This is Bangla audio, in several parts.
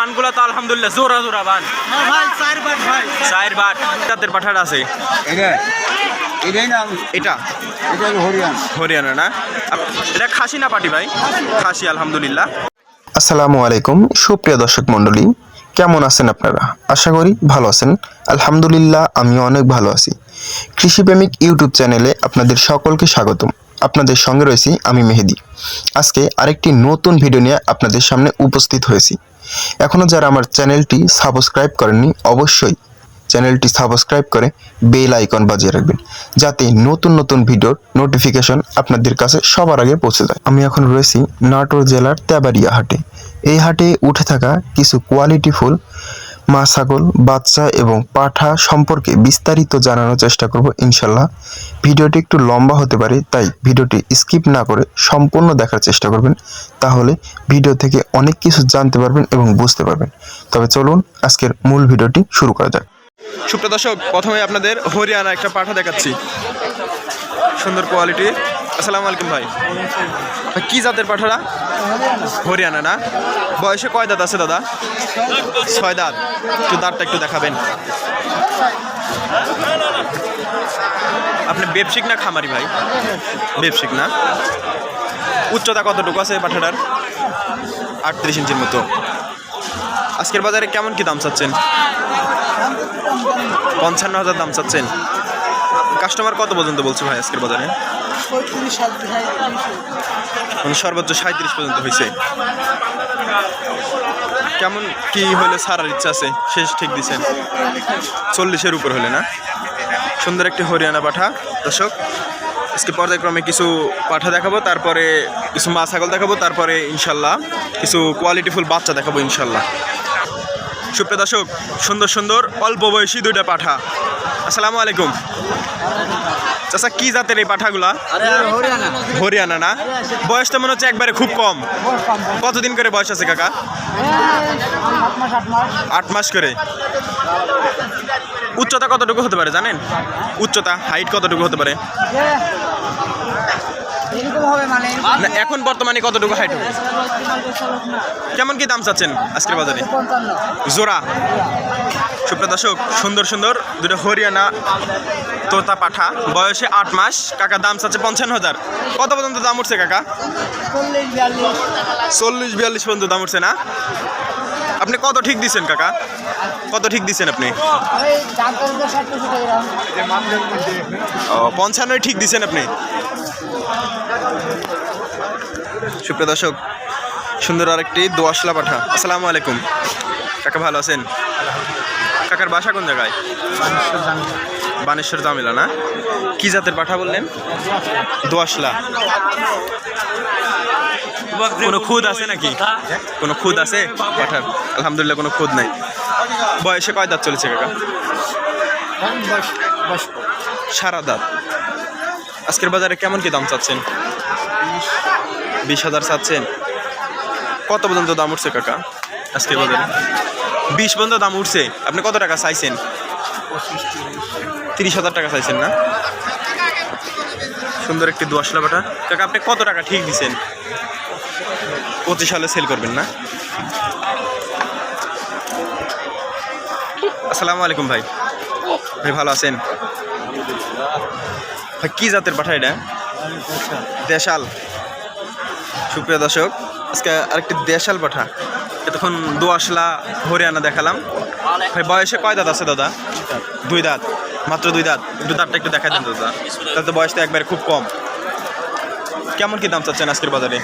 বানগুলা তো আলহামদুলিল্লাহ জোরা জোরা বান। ভাই চায়ের বাট জাতের পাঠাটা আছে। এটা এটাই না এটা? এটা হরিয়ান। হরিয়ানা না? এটা খাসি না পাটি ভাই? খাসি আলহামদুলিল্লাহ। আসসালামু আলাইকুম সুপ্রিয় দর্শক মণ্ডলী কেমন আছেন আপনারা? আশা করি ভালো আছেন। আলহামদুলিল্লাহ আমিও অনেক ভালো আছি। কৃষিপ্রেমিক ইউটিউব চ্যানেলে আপনাদের সকলকে স্বাগতম। আপনাদের সঙ্গে রয়েছি আমি মেহেদি। আজকে আরেকটি নতুন ভিডিও নিয়ে আপনাদের সামনে উপস্থিত হয়েছি। এখনও যারা আমার চ্যানেলটি সাবস্ক্রাইব করেননি, অবশ্যই চ্যানেলটি সাবস্ক্রাইব করে বেল আইকন বাজিয়ে রাখবেন, যাতে নতুন নতুন ভিডিওর নোটিফিকেশন আপনাদের কাছে সবার আগে পৌঁছে যায়। আমি এখন রয়েছি নাটোর জেলার তেবারিয়া হাটে। এই হাটে উঠে থাকা কিছু কোয়ালিটিফুল মা ছাগল, বাচ্চা এবং পাঠা সম্পর্কে বিস্তারিত জানানোর চেষ্টা করব ইনশাল্লাহ ভিডিওটি একটু লম্বা হতে পারে, তাই ভিডিওটি স্কিপ না করে সম্পূর্ণ দেখার চেষ্টা করবেন। তাহলে ভিডিও থেকে অনেক কিছু জানতে পারবেন এবং বুঝতে পারবেন। তবে চলুন, আজকের মূল ভিডিওটি শুরু করা যাক। সুপ্রিয় দর্শক প্রথমে আপনাদের হরিয়ানা একটা পাঠা দেখাচ্ছি। সুন্দর কোয়ালিটি আসসালামু আলাইকুম ভাই। কি জাতের পাঠারা? হরিয়ানা না? বয়সে কয় দাঁত আছে দাদা? ছয় দাঁত। একটু দাঁতটা একটু দেখাবেন। আপনি বেপসিক না খামারি ভাই? বেপসিক না? উচ্চতা কতটুকু আছে পাঠাটার আটত্রিশ ইঞ্চির মতো। আজকের বাজারে কেমন কি দাম চাচ্ছেন? পঞ্চান্ন হাজার দাম চাচ্ছেন। কাস্টমার কত পর্যন্ত বলছে ভাই আজকের বাজারে? মানে সর্বোচ্চ সাঁত্রিশ পর্যন্ত হয়েছে। কেমন কি হলে ছাড়ার ইচ্ছা আছে? শেষ ঠিক দিছেন চল্লিশের উপর হলে না? সুন্দর একটি হরিয়ানা পাঠা। দর্শক, আজকে পর্যায়ক্রমে কিছু পাঠা দেখাবো, তারপরে কিছু মা ছাগল দেখাবো, তারপরে ইনশাল্লাহ কিছু কোয়ালিটিফুল বাচ্চা দেখাবো ইনশাল্লাহ। সুপ্রিয় দর্শক সুন্দর সুন্দর অল্প বয়সী দুইটা পাঠা। আসসালামু আলাইকুম। চাচা কি জাতের এই পাঠাগুলা? হরিয়ানা। না? তো মনে হচ্ছে একবারে খুব কম। কতদিন করে বয়স আছে কাকা? আট মাস করে। উচ্চতা কতটুকু হতে পারে জানেন? উচ্চতা হাইট কতটুকু হতে পারে? হবে মানে না এখন বর্তমানে কতটুকু হাইট হবে কেমন কি দাম চাচ্ছেন আজকের বাজারে? জোড়া। সুপ্রিয় দর্শক সুন্দর সুন্দর। দুটো হরিয়ানা তোতা পাঠা। বয়সে আট মাস কাকা দাম চাচ্ছে পঞ্চান্ন হাজার। কত পর্যন্ত দাম উঠছে কাকা? চল্লিশ বিয়াল্লিশ পর্যন্ত দাম উঠছে না? আপনি কত ঠিক দিচ্ছেন কাকা? কত ঠিক দিচ্ছেন আপনি? পঞ্চান্নই ঠিক দিচ্ছেন আপনি? সুপ্রিয় দর্শক, সুন্দর আরেকটি দোয়াশলা পাঠা। আসসালামু আলাইকুম। কাকা ভালো আছেন? কাকার বাসা কোন জায়গায়? বানেশ্বর জামিলা, না? কি জাতের পাঠা বললেন? দোয়াশলা। কোনো খুদ আছে নাকি? কোনো খুদ আছে পাঠার? আলহামদুলিল্লাহ, কোনো খুদ নাই। বয়সে কয় দাঁত চলেছে কাকা? সারা দাঁত। আজকের বাজারে কেমন কি দাম চাচ্ছেন? বিশ হাজার চাচ্ছেন। কত পর্যন্ত দাম উঠছে কাকা? আজকে বাজারে? বিশ পর্যন্ত দাম উঠছে। আপনি কত টাকা চাইছেন? তিরিশ হাজার টাকা চাইছেন না? সুন্দর একটি দোয়াশলা বাটা। কাকা, আপনি কত টাকা ঠিক দিচ্ছেন পঁচিশ সালে সেল করবেন না? আসসালামু আলাইকুম ভাই। ভাই, ভালো আছেন? ভাই, কী জাতের পাঠা এটা? দেশাল। সুপ্রিয় দর্শক, আজকে আরেকটি দেশাল পাঠা এতক্ষণ দোয়াশলা হরিয়ানা দেখালাম। ভাই, বয়সে কয় দাঁত আছে দাদা? দুই দাঁত। মাত্র দুই দাঁত। দু দাঁতটা একটু দেখা দেন দাদা। তাহলে তো বয়সটা একবারে খুব কম। কেমন কি দাম চাচ্ছেন আজকের বাজারে?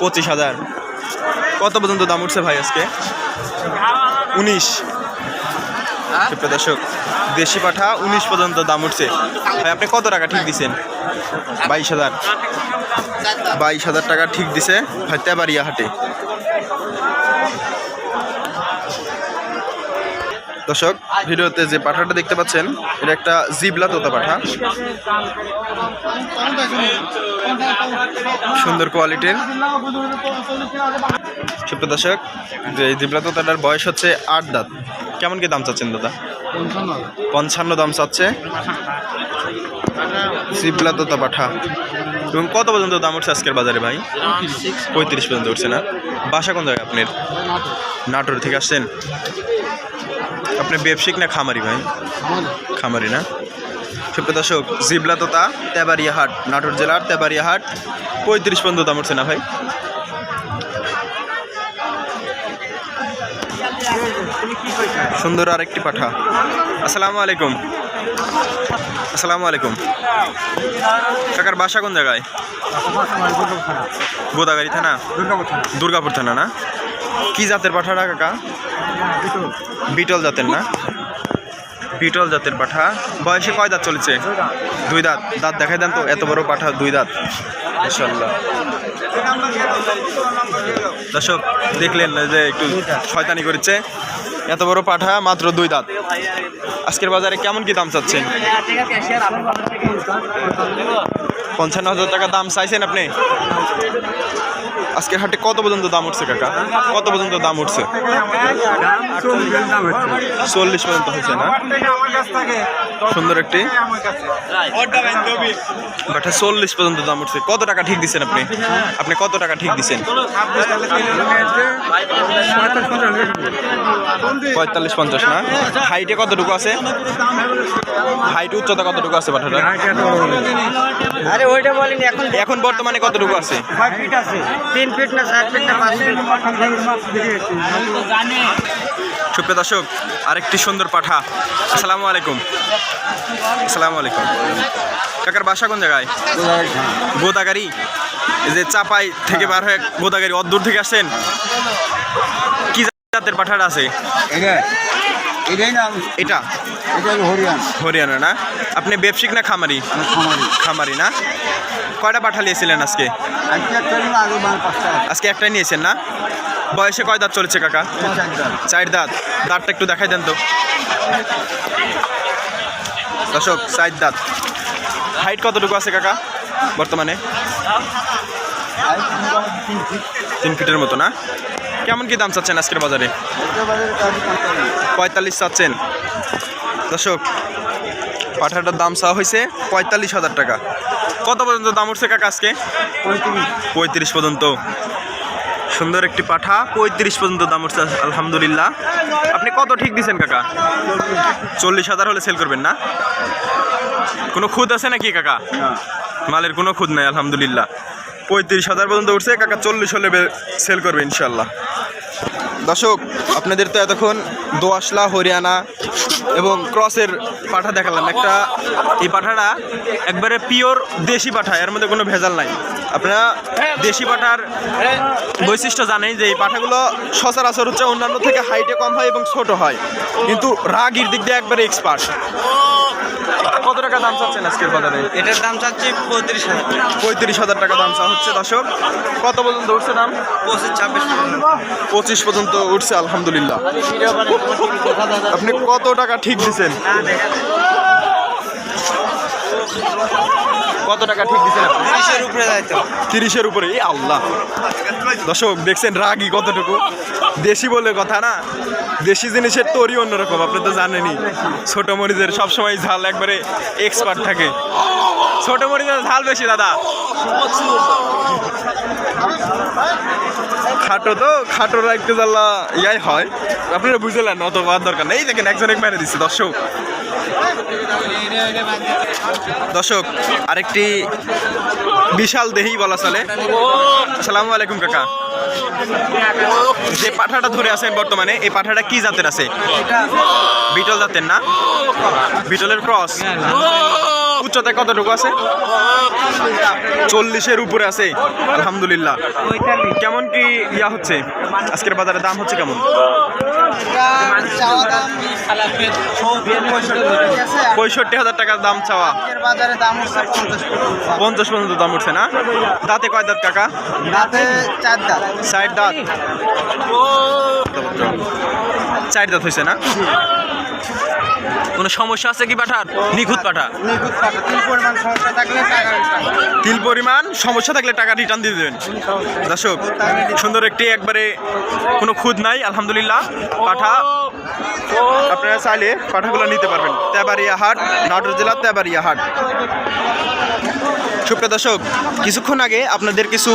পঁচিশ হাজার। কত পর্যন্ত দাম উঠছে ভাই আজকে? উনিশ। সুপ্রিয় দর্শক, দেশি পাঠা উনিশ পর্যন্ত দাম উঠছে। ভাই, আপনি কত টাকা ঠিক দিছেন? বাইশ হাজার। বাইশ হাজার টাকা ঠিক দিছে ভাই তেবারিয়া হাটে। দর্শক ভিডিওতে যে পাঠাটা দেখতে পাচ্ছেন এটা একটা জিবলা তোতা পাঠা। সুন্দর কোয়ালিটির সুপ্রিয় দর্শক যে এই জিবলা তোতাটার বয়স হচ্ছে আট দাঁত। কেমন কি দাম চাচ্ছেন দাদা? পঞ্চান্ন দাম চাচ্ছে। জিবলা তোতা পাঠা। এবং কত পর্যন্ত দাম উঠছে আজকের বাজারে ভাই? পঁয়ত্রিশ পর্যন্ত উঠছে না? বাসা কোন জায়গায় আপনার? নাটোর থেকে আসছেন? আপনি ব্যবসায়িক না খামারি ভাই? খামারি না? সুপ্রিয় দর্শক, জিবলা তোতা তেবারিয়া হাট, নাটোর জেলার তেবারিয়া হাট, পঁয়ত্রিশ পর্যন্ত দাম উঠছে না ভাই? সুন্দর আরেকটি পাঠা। আসসালামু আলাইকুম। আসসালামু আলাইকুম। কাকার বাসা কোন জায়গায়? গোদাগাড়ি থানা? দুর্গাপুর থানা না? কি জাতের পাঠাটা কাকা? বিটল জাতের না? বিটল জাতের পাঠা। বয়সে কয় দাঁত চলেছে? দুই দাঁত। দাঁত দেখাই দেন তো, এত বড় পাঠা, দুই দাঁত। ইনশাল্লাহ দর্শক, দেখলেন যে একটু শয়তানি করেছে। এত বড় পাঠা, মাত্র দুই দাঁত। আজকের বাজারে কেমন কি দাম চাচ্ছেন? পঞ্চান্ন হাজার টাকা দাম চাইছেন আপনি? আজকের হাটে কত পর্যন্ত দাম উঠছে কাকা? কত পর্যন্ত দাম উঠছে? চল্লিশ পর্যন্ত হয়েছে না? সুন্দর একটি। বাটা চল্লিশ পর্যন্ত দাম উঠছে। কত টাকা ঠিক দিচ্ছেন আপনি? আপনি কত টাকা ঠিক দিচ্ছেন পঁয়তাল্লিশ পঞ্চাশ না? হাইটে কতটুকু আছে? হাইট উচ্চতা কতটুকু আছে পাঠাটা? আরে ওইটা বলিনি এখন এখন বর্তমানে কতটুকু আছে? ফিট আছে তিন ফিট না চার ফিট না পাঁচ ফিট সুপ্রিয় দর্শক আরেকটি সুন্দর পাঠা। আসসালামু আলাইকুম। আসসালামু আলাইকুম। কাকার বাসা কোন জায়গায়? গোদাগাড়ি এই যে চাপাই থেকে বার হয়ে গোদাগাড়ি অদূর থেকে আসছেন? কি জাতের পাঠাটা আছে? এটা? হরিয়ান। না? আপনি ব্যবসায়িক না খামারি? খামারি। না? কয়টা পাঠা নিয়েছিলেন আজকে? আজকে একটা একটাই নিয়েছেন না? বয়সে কয় দাঁত চলেছে কাকা? চার দাঁত। দাঁতটা একটু দেখাই দেন তো। দর্শক চার দাঁত। হাইট কতটুকু আছে কাকা বর্তমানে? তিন ফিটের মতো না? কেমন কি দাম চাচ্ছেন আজকের বাজারে। পঁয়তাল্লিশ চাচ্ছেন। দর্শক পাঠাটার দাম চাওয়া হয়েছে পঁয়তাল্লিশ হাজার টাকা। কত পর্যন্ত দাম উঠছে কাকা আজকে? পঁয়ত্রিশ। পর্যন্ত। সুন্দর একটি পাঠা, পঁয়ত্রিশ পর্যন্ত দাম উঠছে, আলহামদুলিল্লাহ। আপনি কত ঠিক দিচ্ছেন কাকা? চল্লিশ হাজার হলে সেল করবেন না? কোনো খুদ আছে নাকি কাকা? মালের কোনো খুদ নাই, আলহামদুলিল্লাহ। পঁয়ত্রিশ হাজার পর্যন্ত উঠছে, কাকা চল্লিশ হলে সেল করবে ইনশাল্লাহ দর্শক, আপনাদের তো এতক্ষণ দোয়াশলা, হরিয়ানা এবং ক্রসের পাঠা দেখালাম। একটা এই পাঠাটা একবারে পিওর দেশি পাঠা, এর মধ্যে কোনো ভেজাল নাই। আপনারা দেশি পাঠার বৈশিষ্ট্য জানেন যে এই পাঠাগুলো সচরাচর হচ্ছে অন্যান্য থেকে হাইটে কম হয় এবং ছোট হয়। কিন্তু রাগির দিক দিয়ে একবারে এক্সপার্ট কত টাকা দাম চাচ্ছেন আজকের বাজারে? এটার দাম চাচ্ছি পঁয়ত্রিশ হাজার। পঁয়ত্রিশ হাজার টাকা দাম চা হচ্ছে দর্শক। কত পর্যন্ত উঠছে দাম? পঁচিশ ছাব্বিশ পঁচিশ পর্যন্ত উঠছে আলহামদুলিল্লাহ। আপনি কত টাকা ঠিক দিছেন কত টাকা ঠিক দিছেন তিরিশের উপরে যাইতো। তিরিশের উপরে এই আল্লাহ। দর্শক দেখছেন রাগই কতটুকু? দেশি বলে কথা না? দেশি জিনিসের তরি অন্যরকম আপনি তো জানেনই। ছোট মরিচের সবসময় ঝাল একবারে এক্সপার্ট থাকে। ছোট মরিচের ঝাল বেশি দাদা। খাটো তো খাটোরা একটু জ্বালা ইয়াই হয়। আপনারা বুঝলেন অত হওয়ার দরকার নেই। দেখেন একজন এক মেরে দিচ্ছে দর্শক। দর্শক, আরেকটি বিশাল দেহি বলা চলে। আসসালামু আলাইকুম, কাকা। যে পাঠাটা ধরে আছেন বর্তমানে, এই পাঠাটা কি জাতের আছে? বিটল জাতের না? বিটলের ক্রস। উচ্চতায় কতটুকু আছে? চল্লিশের উপরে আছে, আলহামদুলিল্লাহ। কেমন কি ইয়া হচ্ছে? আজকের বাজারে দাম হচ্ছে কেমন? পঁয়ষট্টি হাজার টাকার দাম চাওয়া। পঞ্চাশ পর্যন্ত দাম উঠছে না? দাঁতে কয় দাঁত কাকা? রাতে চার দাম চার দাঁত। চার দাঁত হয়েছে না? কোনো সমস্যা আছে কি পাঠার নিখুঁত পাঠা তিল পরিমাণ সমস্যা থাকলে টাকা রিটার্ন দিয়ে দেবেন। দর্শক সুন্দর একটি একবারে কোনো খুদ নাই আলহামদুলিল্লাহ। পাঠা আপনারা চাইলে পাঠাগুলো নিতে পারবেন। তেবারিয়া হাট নাটোর জেলা তেবারিয়া হাট। সুপ্রিয় দর্শক কিছুক্ষণ আগে আপনাদের কিছু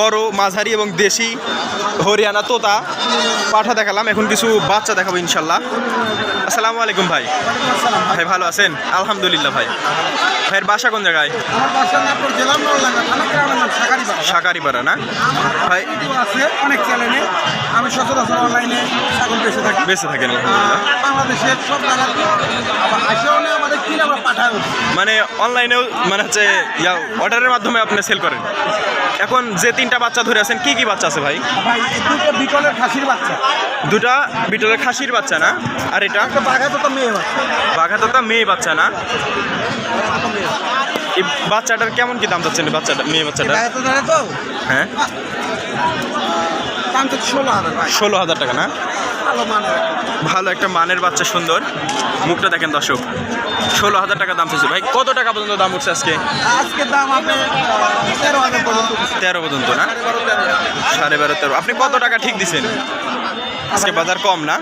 বড় মাঝারি এবং দেশি হরিয়ানা তোতা পাঠা দেখালাম এখন কিছু বাচ্চা দেখাবো ইনশাল্লাহ। আসসালামু আলাইকুম ভাই। ভাই ভালো আছেন? আলহামদুলিল্লাহ ভাই। ভাইয়ের বাসা কোন জায়গায়? সাকারিপাড়া না? ভাই অনেক চ্যানেলে। আমি সচরাচর অনলাইনে ছাগল বেঁচে থাকি। বেঁচে থাকেন বাংলাদেশের সব জায়গাতে আসেও নেই আমাদের কিনে আমরা পাঠাও মানে অনলাইনেও মানে হচ্ছে ইয়া অর্ডারের মাধ্যমে আপনি সেল করেন। এখন যে তিনটা বাচ্চা ধরে আছেন কি কি বাচ্চা আছে ভাই? দুটো বিকলের খাসির বাচ্চা। দুটা বিটলের খাসির বাচ্চা না? আর এটা? একটা বাঘা তো মেয়ে বাচ্চা। বাঘাতোতা মেয়ে বাচ্চা না? এই বাচ্চাটার কেমন কি দাম চাচ্ছেন বাচ্চাটা মেয়ে বাচ্চাটা তো? হ্যাঁ? ষোলো হাজার টাকা না? ভালো একটা। মানের বাচ্চা সুন্দর। মুখটা দেখেন দর্শক। ষোলো হাজার টাকা দাম চাইছে। ভাই কত টাকা পর্যন্ত দাম উঠছে আজকে? আজকে দাম আপনি তেরো পর্যন্ত না? সাড়ে বারো তেরো। আপনি কত টাকা ঠিক দিছেন? আজকে বাজার কম না?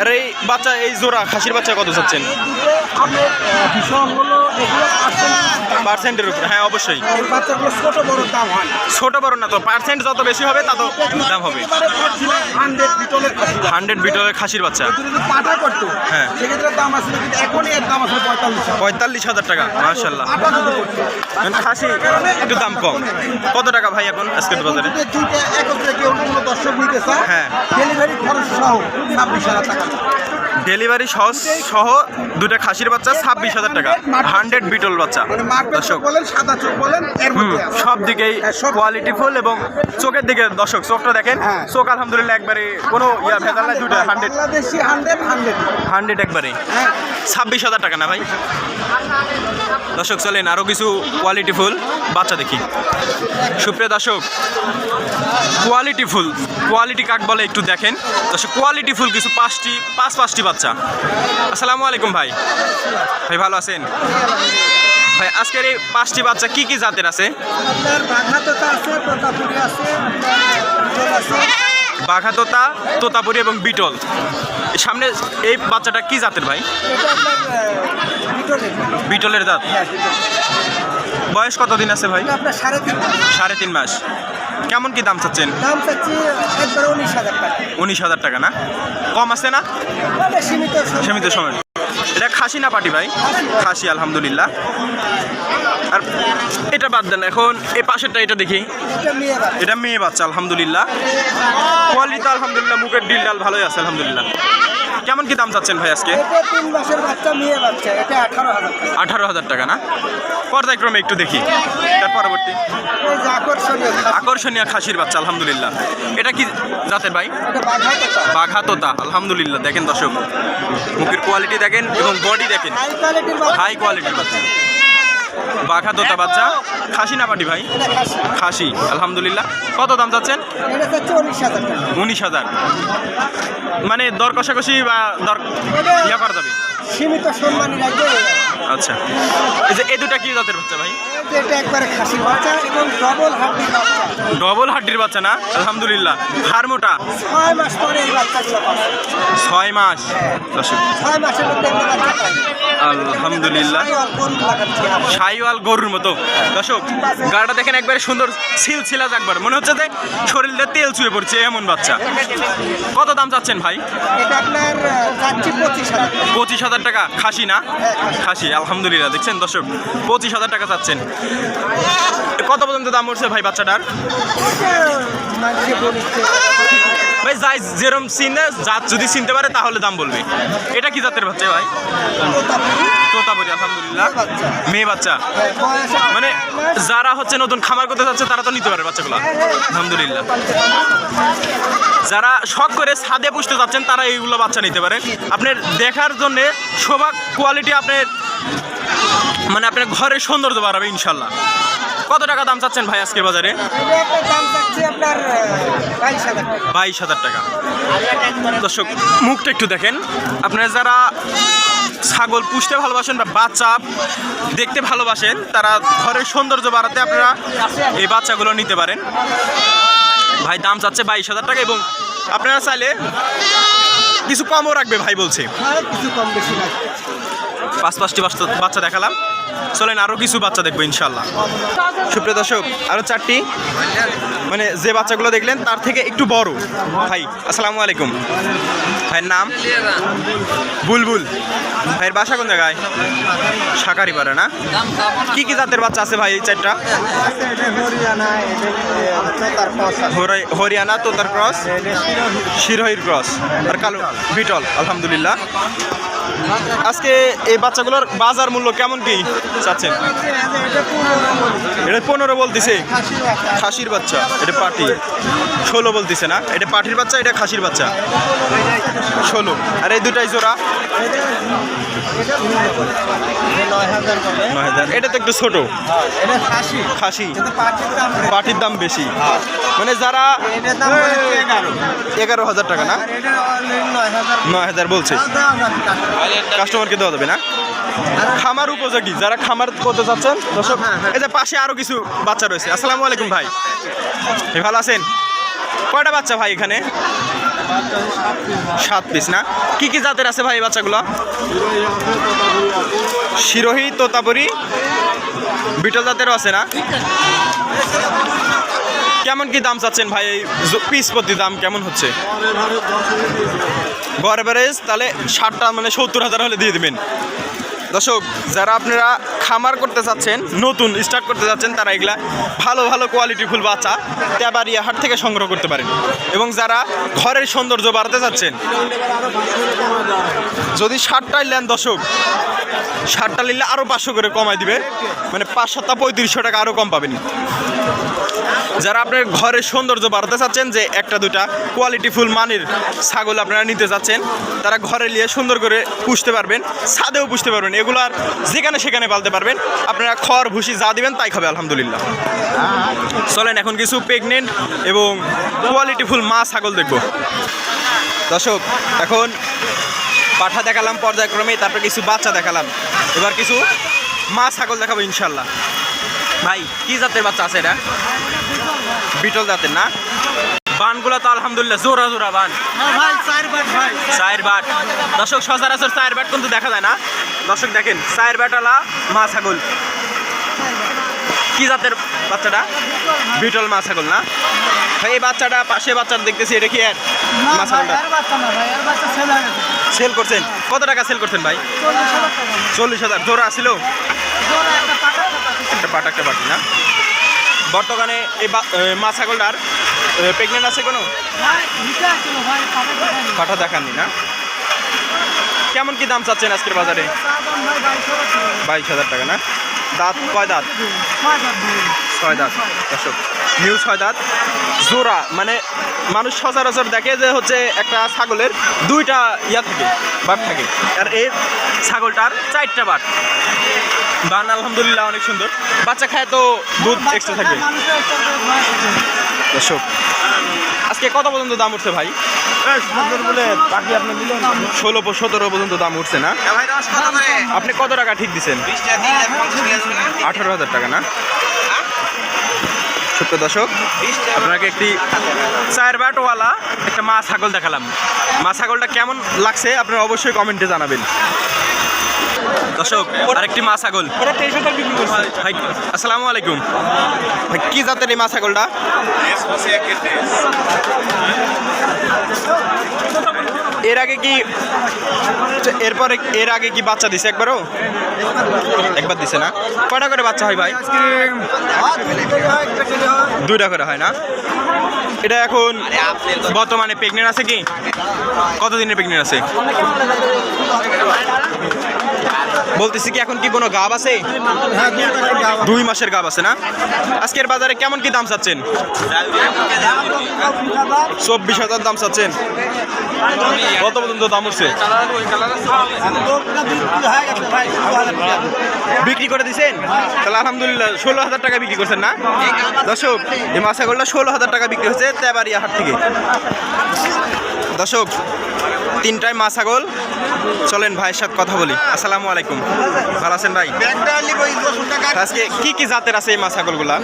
আর এই বাচ্চা এই জোড়া খাসির বাচ্চা কত চাচ্ছেন? পার্সেন্টের উপরে হ্যাঁ অবশ্যই। ছোট বড় দাম না বড় না তো পার্সেন্ট যত বেশি হবে তত দাম হবে। হান্ড্রেড বিটলের খাসির বাচ্চা। হ্যাঁ। পঁয়তাল্লিশ হাজার টাকা মার্শাল্লাহ করতো খাসি একটু দাম কম। কত টাকা ভাই এখন আজকের বাজারে? হ্যাঁ। ডেলিভারি খরচ সহ ছাব্বিশ হাজার টাকা। ডেলিভারি সহ সহ দুটা খাসির বাচ্চা ছাব্বিশ হাজার টাকা। হান্ড্রেড বিটল বাচ্চা। দর্শক। সব দিকেই হ্যাঁ, কোয়ালিটি ফুল এবং চোখের দিকে দর্শক চোখটা দেখেন। হ্যাঁ। চোখ আলহামদুলিল্লাহ একবারে কোনো ইয়া ভেজাল নাই দুটা হান্ড্রেড। বাংলাদেশি হান্ড্রেড একবারে। হ্যাঁ। ছাব্বিশ হাজার টাকা না ভাই? দর্শক চলেন আরও কিছু কোয়ালিটি ফুল বাচ্চা দেখি। সুপ্রিয় দর্শক কোয়ালিটি ফুল কোয়ালিটি কাক বলে একটু দেখেন। দর্শক কোয়ালিটি ফুল কিছু পাঁচটি পাঁচ পাঁচটি বাচ্চা। আসসালামু আলাইকুম ভাই। ভাই ভালো আছেন? ভাই আজকের এই পাঁচটি বাচ্চা কি কি জাতের আছে? বাঘা তোতা তোতাপুরি এবং বিটল। সামনে এই বাচ্চাটা কি জাতের ভাই? বিটলের। জাত। হ্যাঁ বয়স কতদিন আছে ভাই? আপনার সাড়ে তিন সাড়ে তিন মাস। কেমন কি দাম চাচ্ছেন? দাম চাচ্ছি একবার উনিশ হাজার টাকা। উনিশ হাজার টাকা না? কম আছে না। সীমিত সময়। এটা খাসি না পাটি ভাই? খাসি আলহামদুলিল্লাহ। আর এটা বাদ দেন এখন এই পাশেরটা এটা দেখি। এটা মেয়ে বাচ্চা আলহামদুলিল্লাহ। কোয়ালিটি আলহামদুলিল্লাহ মুখের ডিল ডাল ভালোই আছে আলহামদুলিল্লাহ। কেমন কি দাম চাচ্ছেন ভাই আজকে? আঠারো হাজার টাকা। না? পর্যায়ক্রমে একটু দেখি। তার পরবর্তী। আকর্ষণীয় খাসির বাচ্চা আলহামদুলিল্লাহ। এটা কি জাতের ভাই? বাঘাততা। বাঘা তোতা আলহামদুলিল্লাহ। দেখেন দর্শক মুখের কোয়ালিটি দেখেন এবং বডি দেখেন। হাই কোয়ালিটির বাচ্চা। বাঘা দোতা বাচ্চা। খাসি না পাটি ভাই? খাসি। আলহামদুলিল্লাহ। কত দাম চাচ্ছেন? উনিশ হাজার মানে দর কষাকষি বা দর ইয়া করা যাবে সীমিত আচ্ছা। এই যে এই দুটা কি জাতের বাচ্চা ভাই? এটা একবারে খাসির বাচ্চা এবং ডবল হাড্ডি বাচ্চা। ডবল হাড্ডির বাচ্চা না? আলহামদুলিল্লাহ। হার মোটা? ছয় মাস পরে এই বাচ্চাগুলো ছয় মাস। ছয় মাসের মধ্যে একটা বাচ্চা পাবে আলহামদুলিল্লাহ। সাইওয়াল গরুর মতো। দর্শক গাড়িটা দেখেন একবারে সুন্দর ছিলা একবার মনে হচ্ছে যে শরীরে তেল চুয়ে পড়ছে এমন বাচ্চা। কত দাম চাচ্ছেন ভাই? পঁচিশ পঁচিশ হাজার টাকা। খাসি না? খাসি। আলহামদুলিল্লাহ, দেখছেন দর্শক? পঁচিশ হাজার টাকা চাচ্ছেন। কত পর্যন্ত দাম উঠছে ভাই বাচ্চাটার? ভাই যাই যেরম চিনে জাত যদি চিনতে পারে তাহলে দাম বলবে। এটা কি জাতের বাচ্চা ভাই? মেয়ে বাচ্চা। মানে যারা হচ্ছে নতুন খামার করতে যাচ্ছে, তারা তো নিতে পারে বাচ্চাগুলো। আলহামদুলিল্লাহ। যারা শখ করে ছাদে পুষতে যাচ্ছেন, তারা এইগুলো বাচ্চা নিতে পারে। আপনার দেখার জন্যে শোভা কোয়ালিটি আপনার মানে আপনার ঘরের সৌন্দর্য বাড়াবে, ইনশাল্লাহ। কত টাকা দাম চাচ্ছেন ভাই আজকের বাজারে? বাইশ হাজার টাকা। দর্শক, মুখটা একটু দেখেন। আপনারা যারা ছাগল পুষতে ভালোবাসেন বা বাচ্চা দেখতে ভালোবাসেন, তারা ঘরের সৌন্দর্য বাড়াতে আপনারা এই বাচ্চাগুলো নিতে পারেন। ভাই, দাম চাচ্ছে বাইশ হাজার টাকা এবং আপনারা চাইলে কিছু কমও রাখবে, ভাই বলছে। কিছু কম বেশি পাঁচ পাঁচটি বাচ্চা দেখালাম। চলেন আরও কিছু বাচ্চা দেখব ইনশাল্লাহ সুপ্রিয় দর্শক আরও চারটি। মানে যে বাচ্চাগুলো দেখলেন, তার থেকে একটু বড়। ভাই, আসসালামু আলাইকুম। ভাইয়ের নাম? বুলবুল। ভাইয়ের বাসা কোন জায়গায়? শাকারি পারে না? কি কি জাতের বাচ্চা আছে ভাই এই চারটা? হরিয়ানা, তোতার ক্রস, শিরোহির ক্রস, আর কালো বিটল, আলহামদুলিল্লাহ। আজকে এই বাচ্চাগুলোর বাজার মূল্য কেমন কি? চাচ্ছেন? এটা পনেরো বলতেছে। খাসি খাসির বাচ্চা এটা পাটি ষোলো বলতেছে না? এটা পাটির বাচ্চা এটা খাসির বাচ্চা? ষোলো। আর এই দুটাই জোড়া? এটা তো একটু ছোট। খাসি। পাটির দাম বেশি। মানে যারা এগারো হাজার টাকা না? নয় হাজার বলছে। কাস্টমারকে দেওয়া যাবে না? খামার উপযোগী যারা খামার করতে চাচ্ছেন দর্শক এই যে পাশে আরও কিছু বাচ্চা রয়েছে। আসসালামু আলাইকুম ভাই। ভালো আছেন? কয়টা বাচ্চা ভাই এখানে? সাত পিস না? কি কি জাতের আছে ভাই বাচ্চাগুলো? শিরোহী তোতাপুরি বিটল জাতেরও আছে না? কেমন কি দাম চাচ্ছেন ভাই? এই পিস প্রতি দাম কেমন হচ্ছে? গড় তাহলে ষাটটা মানে সত্তর হাজার হলে দিয়ে দেবেন। দর্শক, যারা আপনারা খামার করতে চাচ্ছেন নতুন স্টার্ট করতে যাচ্ছেন, তারা এগুলা ভালো ভালো কোয়ালিটি ফুল বাচ্চা তেবারিয়া হাট থেকে সংগ্রহ করতে পারেন। এবং যারা ঘরের সৌন্দর্য বাড়াতে চাচ্ছেন যদি ষাটটাই নেন দর্শক, ষাটটা নিলে আরও পাঁচশো করে কমাই দিবে। মানে পাঁচ সাতটা পঁয়ত্রিশশো টাকা আরও কম পাবেন। যারা আপনার ঘরের সৌন্দর্য বাড়াতে চাচ্ছেন যে একটা দুটা কোয়ালিটি ফুল মানের ছাগল আপনারা নিতে চাচ্ছেন তারা ঘরে নিয়ে সুন্দর করে পুষতে পারবেন, ছাদেও পুষতে পারবেন, এগুলো আর যেখানে সেখানে পালতে পারবেন। আপনারা খড়, ভুসি যা দিবেন তাই খাবে, আলহামদুলিল্লাহ। চলেন, এখন কিছু প্রেগনেন্ট এবং কোয়ালিটি ফুল মা ছাগল দেখব। দর্শক, এখন পাঠা দেখালাম, পর্যায়ক্রমে তারপর কিছু বাচ্চা দেখালাম। এবার কিছু মা ছাগল দেখাবো ইনশাল্লাহ ভাই, কি জাতের বাচ্চা আছে এটা? বিটল জাতের না? বানগুলো তো আলহামদুলিল্লাহ জোরা জোরা বান। বাট চায়ের বাট। দর্শক সচরাচর চায়ের বাট কিন্তু দেখা যায় না। দর্শক দেখেন চায়ের বাটালা মা ছাগল। কি জাতের বাচ্চাটা? বিটল মা ছাগল না? ভাই এই বাচ্চাটা পাশে বাচ্চাটা দেখতেছি এটা কি আর মা ছাগলটা? সেল করছেন? কত টাকা সেল করছেন ভাই? চল্লিশ হাজার জোড়া ছিল? একটা পাট একটা পাটি না? বর্তমানে এই বা- মা ছাগলটার প্রেগনেন্ট আছে কোনো? পাঠা দেখাননি না? কেমন কি দাম চাচ্ছেন আজকের বাজারে? বাইশ হাজার টাকা না? দাঁত কয় দাঁত? ছয় ছয় দাঁত। দর্শক নিউ ছয় দাঁত। জোড়া মানে মানুষ সচরাচর দেখে যে হচ্ছে একটা ছাগলের দুইটা ইয়া থাকে বাট থাকে। আর এই ছাগলটার চারটা বাট বান আলহামদুলিল্লাহ অনেক সুন্দর। বাচ্চা খায় তো দুধ এক্সট্রা থাকবে থাকে। দর্শক আজকে কত পর্যন্ত দাম উঠছে ভাই? বলে বাকি ষোলো সতেরো পর্যন্ত দাম উঠছে না? আপনি কত টাকা ঠিক দিচ্ছেন আঠারো হাজার টাকা না? সত্য দশক আপনাকে একটি চায়ের বাটওয়ালা একটা মা ছাগল দেখালাম। মা ছাগলটা কেমন লাগছে আপনারা অবশ্যই কমেন্টে জানাবেন। দর্শক আরেকটি মা ছাগল। ভাই আসসালামু আলাইকুম। ভাই কি জাতের এই মা ছাগলটা? এর আগে কি এরপর এর আগে কি বাচ্চা দিছে একবারও? একবার দিছে না। কটা করে বাচ্চা হয় ভাই? দুইটা করে হয় না? এটা এখন বর্তমানে প্রেগনেন্ট আছে কি? কতদিনের প্রেগনেন্ট আছে? বলতেছি কি এখন কি কোনো গাব আছে? হ্যাঁ দুই মাসের গাব আছে না? আজকের বাজারে কেমন কি দাম চাচ্ছেন? চব্বিশ হাজার দাম চাচ্ছেন। কত পর্যন্ত দাম উঠছে? বিক্রি করে দিছেন? তাহলে আলহামদুলিল্লাহ ষোলো হাজার টাকা বিক্রি করছেন না? দর্শক এই মাছ ছাগলটা ষোলো হাজার টাকা বিক্রি হচ্ছে তেবারিয়া হাট থেকে। দর্শক তিনটায় মা ছাগল। চলেন ভাইয়ের সাথে কথা বলি। আসসালামু আলাইকুম। ভালো আছেন ভাই? আজকে কি কি জাতের আছে এই মাছ ছাগলগুলা?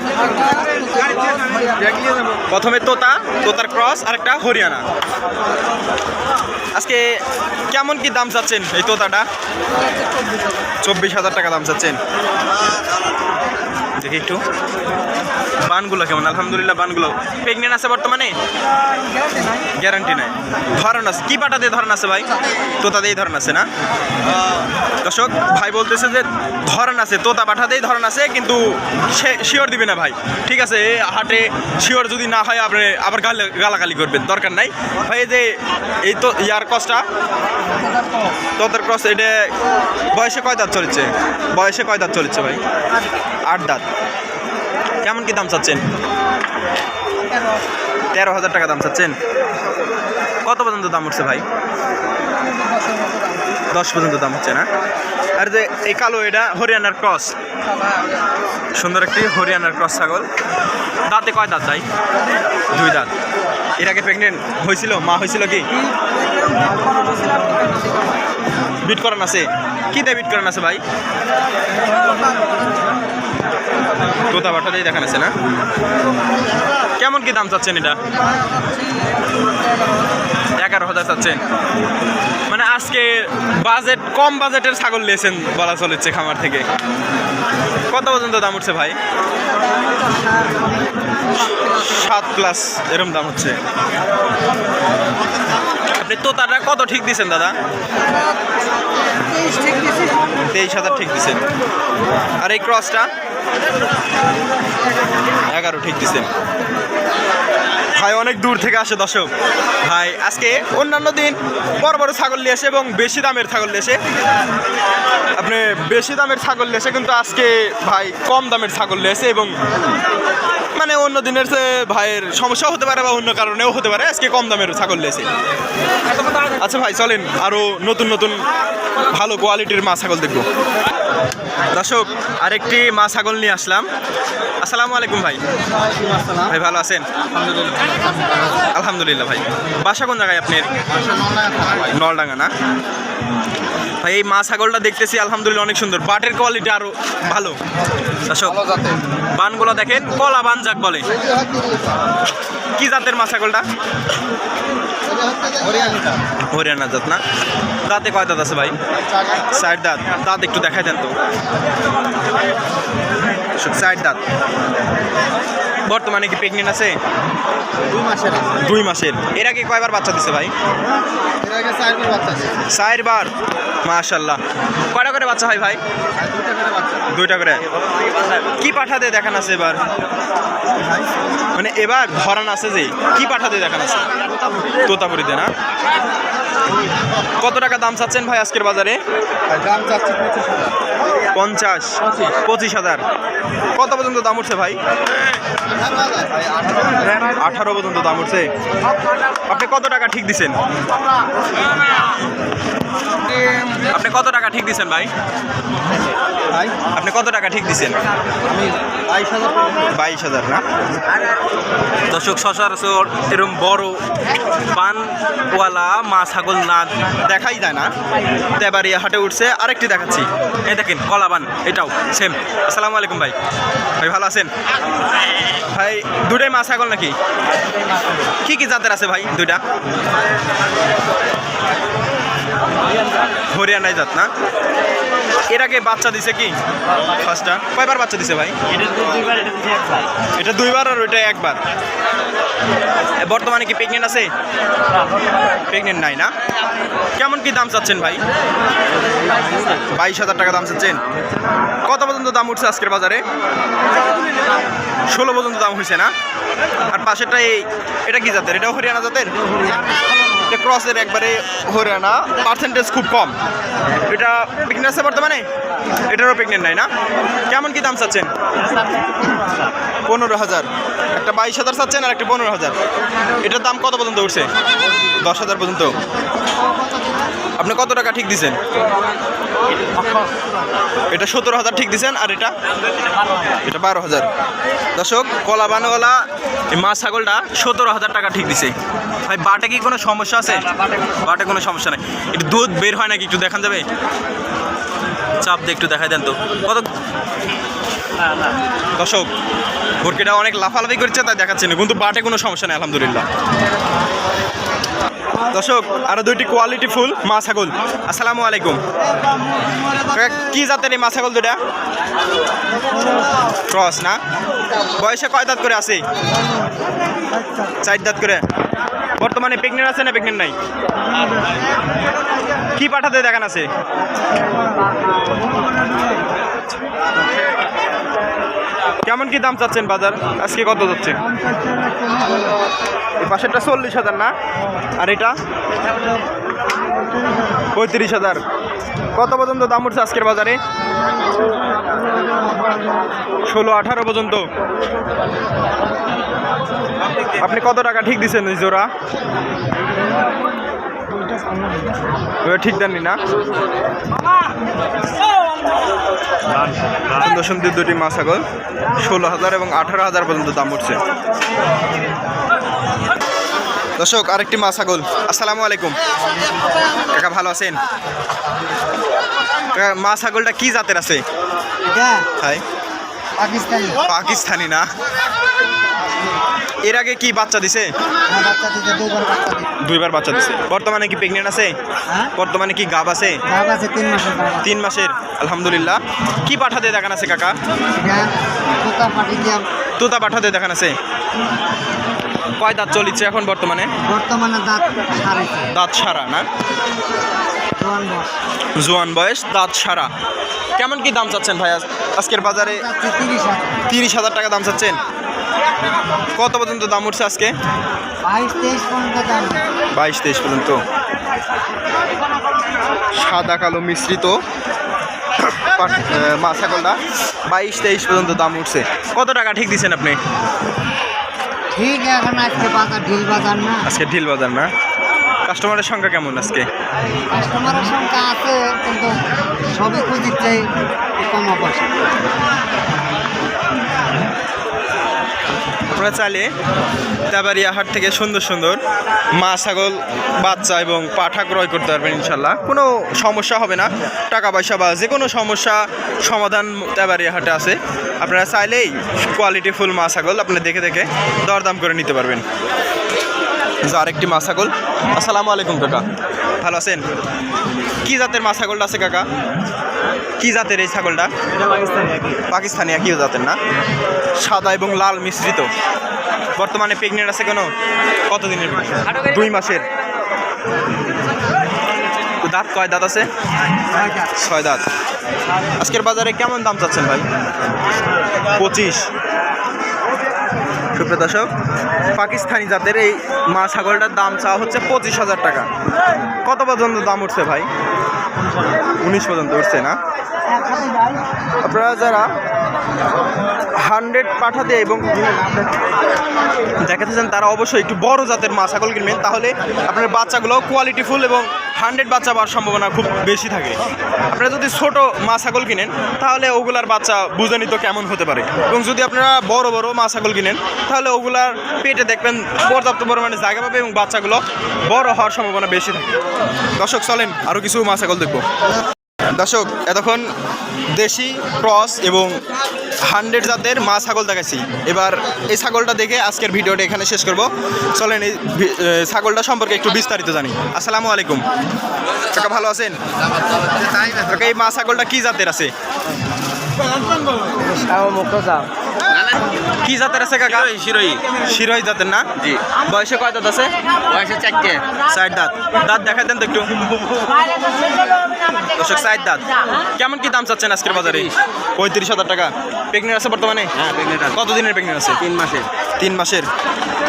প্রথমে তোতা তোতার ক্রস আর একটা হরিয়ানা। আজকে কেমন কি দাম চাচ্ছেন এই তোতাটা? চব্বিশ হাজার টাকা দাম চাচ্ছেন। দেখি একটু। বানগুলো কেমন? আলহামদুলিল্লাহ বানগুলো প্রেগনেন্ট আছে বর্তমানে? গ্যারান্টি নাই। ধরন আছে। কি পাটা দিয়ে ধরন আছে ভাই? তোতা দিয়েই ধরন আছে না? দর্শক, ভাই বলতেছে যে ধরন আছে, তোতা পাঠা দিয়েই ধরন আছে, কিন্তু সে শিওর দিবে না ভাই। ঠিক আছে হাটে শিওর যদি না হয়, আপনি আবার গালে গালাগালি করবেন, দরকার নাই। ভাই, এই যে এই তো ইয়ার কষ্টটা তোদের ক্রস এটা বয়সে কয় দাঁত চলেছে? বয়সে কয় দাঁত চলেছে ভাই? আট দাঁত। কেমন কি দাম চাচ্ছেন? তেরো হাজার টাকা দাম চাচ্ছেন। কত পর্যন্ত দাম উঠছে ভাই? দশ পর্যন্ত দাম হচ্ছে না? আর যে এই কালো এটা হরিয়ানার ক্রস। সুন্দর একটি হরিয়ানার ক্রস ছাগল। দাঁতে কয় দাঁত ভাই? দুই দাঁত। এর আগে প্রেগনেন্ট হয়েছিল? মা হয়েছিল কি? বিট করান আছে। কি দিয়ে বিট করান আছে ভাই? তোতা বাটা দিয়ে দেখান আছে না? কেমন কি দাম চাচ্ছেন এটা? এগারো হাজার চাচ্ছেন। মানে আজকে বাজেট, কম বাজেটের ছাগল নিয়েছেন বলা চলেছে খামার থেকে। কত পর্যন্ত দাম উঠছে ভাই? সাত প্লাস এরম দাম হচ্ছে। আপনি তোতাটা কত ঠিক দিছেন, দাদা? তেইশ হাজার ঠিক দিছেন। আর এই ক্রসটা এগারো, ঠিক দিচ্ছেন ভাই, অনেক দূর থেকে আসে দর্শক। ভাই, আজকে অন্যান্য দিন বড় বড় ছাগল নিয়ে এসে এবং বেশি দামের ছাগল নিয়ে এসে আপনি বেশি দামের ছাগল নিয়ে এসে কিন্তু আজকে, ভাই, কম দামের ছাগল নিয়ে এসে এবং মানে অন্য দিনের ভাইয়ের সমস্যা হতে পারে বা অন্য কারণেও হতে পারে, আজকে কম দামের ছাগল নিয়েছে আচ্ছা ভাই, চলেন আরও নতুন নতুন ভালো কোয়ালিটির মা ছাগল দেখব। দর্শক, আরেকটি মা ছাগল নিয়ে আসলাম। আসসালামু আলাইকুম ভাই। ভাই, ভালো আছেন? আলহামদুলিল্লাহ ভাই। বাসা কোন জায়গায় আপনার? নলডাঙ্গা না? এই মা ছাগলটা দেখতেছি, আলহামদুলিল্লাহ অনেক সুন্দর। বাটের কোয়ালিটি আরও ভালো। বানগুলো দেখেন, কলা বান যাক বলে। কি জাতের মা ছাগলটা? হরিয়ানা জাত না? দাঁতে কয় দাঁত আছে ভাই? সাইড দাঁত। দাঁত একটু দেখাই দেন তো। সাইড দাঁত। বর্তমানে কি প্রেগনেন্ট আছে? দুই মাসের দুই মাসের। এর আগে কয়বার বাচ্চা দিছে ভাই? চারবার মাশাল্লাহ কয়টা করে বাচ্চা হয় ভাই? দুইটা করে বাচ্চা দুইটা করে। কি পাঠাতে দেখান আছে এবার? মানে এবার ধরান আছে যে কি পাঠাতে দেখান আছে? তোতাপুরিতে না? কত টাকা দাম চাচ্ছেন ভাই আজকের বাজারে? দাম চাচ্ছে পঞ্চাশ, পঁচিশ হাজার। কত পর্যন্ত দাম উঠছে ভাই? আঠারো পর্যন্ত দাম উঠছে। আপনি কত টাকা ঠিক দিছেন? আপনি কত টাকা ঠিক দিচ্ছেন ভাই? ভাই? আপনি কত টাকা ঠিক আমি বাইশ হাজার বাইশ হাজার না? দর্শক সচরাচর এরকম বড় পানওয়ালা মা ছাগল না দেখাই যায় না। তেবারিয়া হাটে উঠছে আরেকটি দেখাচ্ছি। এই দেখেন কলাবান এটাও সেম আসসালামু আলাইকুম ভাই। ভাই ভালো আছেন? ভাই দুটাই মা ছাগল নাকি? কি কি জাতের আছে ভাই দুইটা? হরিয়ানায় যাত না এর আগে বাচ্চা দিছে কি? ফার্স্টটা কয়বার বাচ্চা দিছে ভাই? এটা দুইবার আর ওইটা একবার। বর্তমানে কি প্রেগনেন্ট আছে? প্রেগনেন্ট নাই। না? কেমন কি দাম চাচ্ছেন ভাই? বাইশ হাজার টাকা দাম চাচ্ছেন। কত পর্যন্ত দাম উঠছে আজকের বাজারে? ষোলো পর্যন্ত দাম হয়েছে না? আর পাশেরটা এই এটা কি জাতের? এটাও হরিয়ানা জাতের? ক্রসের একবারে হরিয়ানা। পার্সেন্টেজ খুব কম। এটা প্রেগনেন্ট আছে বর্তমানে? এটারও প্রেগনেন্ট নাই না? কেমন কি দাম চাচ্ছেন? পনেরো হাজার। একটা বাইশ হাজার চাচ্ছেন আর একটা পনেরো হাজার। এটার দাম কত পর্যন্ত উঠছে? দশ হাজার পর্যন্ত। আপনি কত টাকা ঠিক দিছেন? এটা সতেরো হাজার ঠিক দিছেন আর এটা? এটা বারো হাজার। দর্শক, কলা বানওয়ালা মা ছাগলটা সতেরো হাজার টাকা ঠিক দিছে। ভাই, বাটে কি কোনো সমস্যা আছে? বাটে কোনো সমস্যা নেই। একটু দুধ বের হয় নাকি একটু দেখান যাবে? চাপ দিয়ে একটু দেখাই দেন তো। কত? দর্শক ভুরকিটা অনেক লাফালাফি করছে, তাই দেখাচ্ছে না। কিন্তু বাটে কোনো সমস্যা নেই, আলহামদুলিল্লাহ। দর্শক, আরও দুইটি কোয়ালিটি ফুল, মা ছাগল। আসসালামু আলাইকুম। কি জাতের এই মা ছাগল দুটা ক্রস না? বয়সে কয় দাঁত করে আছে? চার দাঁত করে। বর্তমানে প্রেগনেন্ট আছে না প্রেগনেন্ট নাই? কি পাঠাতে দেখান আছে? কেমন কি দাম চাচ্ছেন বাজার? আজকে কত যাচ্ছে? এই পাশেরটা চল্লিশ হাজার না? আর এটা? পঁয়ত্রিশ হাজার। কত পর্যন্ত দাম উঠছে আজকের বাজারে? ষোলো, আঠারো পর্যন্ত। আপনি কত টাকা ঠিক দিচ্ছেন জোড়া? ঠিক দেননি না? সুন্দর সুন্দর দুটি মা ছাগল ষোলো হাজার এবং আঠারো হাজার পর্যন্ত দাম উঠছে। দর্শক আরেকটি মা ছাগল আসসালামু আলাইকুম। কাকা ভালো আছেন? মা ছাগলটা কি জাতের আছে? পাকিস্তানি। পাকিস্তানি না? এর আগে কি বাচ্চা দিছে? দুইবার বাচ্চা দিছে। বর্তমানে কি প্রেগনেন্ট আছে? হ্যাঁ? বর্তমানে কি গাব আছে? তিন মাসের আলহামদুলিল্লাহ। কি পাঠাতে দেখান আছে কাকা? তোতা পাঠাতে দেখান আছে। কয় দাঁত চলিচ্ছে এখন বর্তমানে? বর্তমানে দাঁত দাঁত সারা না? জোয়ান বয়স। দাঁত সারা। কেমন কি দাম চাচ্ছেন ভাই আজকের বাজারে? তিরিশ হাজার টাকা দাম চাচ্ছেন। কত পর্যন্ত দাম উঠছে আজকে? বাইশ তেইশ পর্যন্ত সাদা কালো মিশ্রিত। মা ছাগলটা বাইশ তেইশ পর্যন্ত দাম উঠছে। কত টাকা ঠিক দিচ্ছেন আপনি? ঠিক এখন আজকে বাজার ঢিল বাজার না। আজকে ঢিল বাজার না? কাস্টমারের সংখ্যা কেমন আজকে? কাস্টমারের সংখ্যা আছে কিন্তু সবই খুঁজিচ্ছে কম পয়সা আপনারা চাইলে তেবারিয়া হাট থেকে সুন্দর সুন্দর মা ছাগল, বাচ্চা এবং পাঠা ক্রয় করতে পারবেন ইনশাল্লাহ। কোনো সমস্যা হবে না। টাকা পয়সা বা যে কোনো সমস্যা সমাধান তেবারিয়া হাটে আছে। আপনারা চাইলেই কোয়ালিটি ফুল মা ছাগল আপনারা দেখে দেখে দরদাম করে নিতে পারবেন। যে আরেকটি মা ছাগল। আসসালামু আলাইকুম, কাকা। ভালো আছেন? কি জাতের মা ছাগলটা আছে কাকা? কি জাতের এই ছাগলটা? পাকিস্তানি একই। জাতের না? সাদা এবং লাল মিশ্রিত। বর্তমানে প্রেগনেন্ট আছে কেন? কতদিনের দুই মাসের। দাঁত কয় দাঁত আছে? ছয় দাঁত। আজকের বাজারে কেমন দাম চাচ্ছেন ভাই? পঁচিশ। সুপ্রিয় পাকিস্তানি জাতের এই মা ছাগলটার দাম চাওয়া হচ্ছে পঁচিশ হাজার টাকা। কত পর্যন্ত দাম উঠছে ভাই? উনিশ পর্যন্ত উঠছে না? আপনারা যারা হান্ড্রেড পাঠাতে এবং দেখাতেছেন তারা অবশ্যই একটু বড় জাতের মা ছাগল কিনবেন, তাহলে আপনার বাচ্চাগুলো কোয়ালিটিফুল এবং হান্ড্রেড বাচ্চা পাওয়ার সম্ভাবনা খুব বেশি থাকে। আপনারা যদি ছোট মা ছাগল কিনেন, তাহলে ওগুলার বাচ্চা বুঝে নিত কেমন হতে পারে? এবং যদি আপনারা বড় বড় মা ছাগল কিনেন, তাহলে ওগুলার পেটে দেখবেন পর্যাপ্ত পরিমাণে জায়গা পাবে এবং বাচ্চাগুলো বড় হওয়ার সম্ভাবনা বেশি থাকে। দর্শক, চলেন আরও কিছু মা ছাগল দেখব। দর্শক, এতক্ষণ দেশি, ক্রস এবং হান্ড্রেড জাতের মা ছাগল দেখাচ্ছি এবার এই ছাগলটা দেখে আজকের ভিডিওটা এখানে শেষ করব। চলেন এই ছাগলটা সম্পর্কে একটু বিস্তারিত জানি। আসসালামু আলাইকুম। কাকা, ভালো আছেন? এই মা ছাগলটা কী জাতের আছে? কি জাতের আছে কাকা? শিরোই শিরোই জাতের না? জি। বয়সে কয় দাঁত আছে? বয়সে চারটে। চার দাঁত। দাঁত দেখা দেন তো একটু। দর্শক চার দাঁত। কেমন কি দাম চাচ্ছেন আজকের বাজারে? পঁয়ত্রিশ। হাজার টাকা। প্রেগনেন্ট আছে বর্তমানে? হ্যাঁ প্রেগনেন্ট আছে। কতদিনের প্রেগনেন্ট আছে? তিন মাসে তিন মাসের।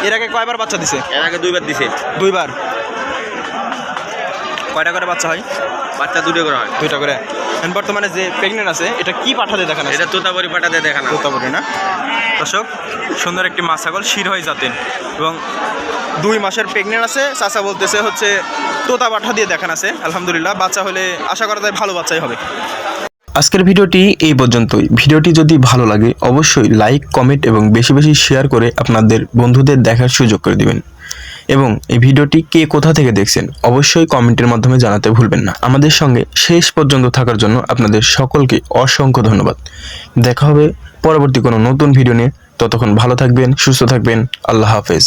এর আগে কয়বার বাচ্চা দিছে? এর আগে দুইবার দিছে। দুইবার। কয়টা করে বাচ্চা হয়? বাচ্চা দুটো করে হয়। দুইটা করে। বর্তমানে যে প্রেগনেন্ট আছে এটা কি পাঠাতে দেখানো এটা তোতাবরি পাটাতে দেখানো তোতাপুরি না? দর্শক সুন্দর একটি মাছ ছাগল শির হয়ে জাতেন এবং দুই মাসের প্রেগনেন্ট আছে চাচা বলতেছে হচ্ছে তোতা পাঠা দিয়ে দেখান আছে। আলহামদুলিল্লাহ বাচ্চা হলে আশা করা যায় ভালো বাচ্চাই হবে। আজকের ভিডিওটি এই পর্যন্তই। ভিডিওটি যদি ভালো লাগে অবশ্যই লাইক কমেন্ট এবং বেশি বেশি শেয়ার করে আপনাদের বন্ধুদের দেখার সুযোগ করে দিবেন। এবং এই ভিডিওটি কে কোথা থেকে দেখছেন অবশ্যই কমেন্টের মাধ্যমে জানাতে ভুলবেন না। আমাদের সঙ্গে শেষ পর্যন্ত থাকার জন্য আপনাদের সকলকে অসংখ্য ধন্যবাদ। দেখা হবে পরবর্তী কোনো নতুন ভিডিও নিয়ে। ততক্ষণ ভালো থাকবেন, সুস্থ থাকবেন। আল্লাহ হাফেজ।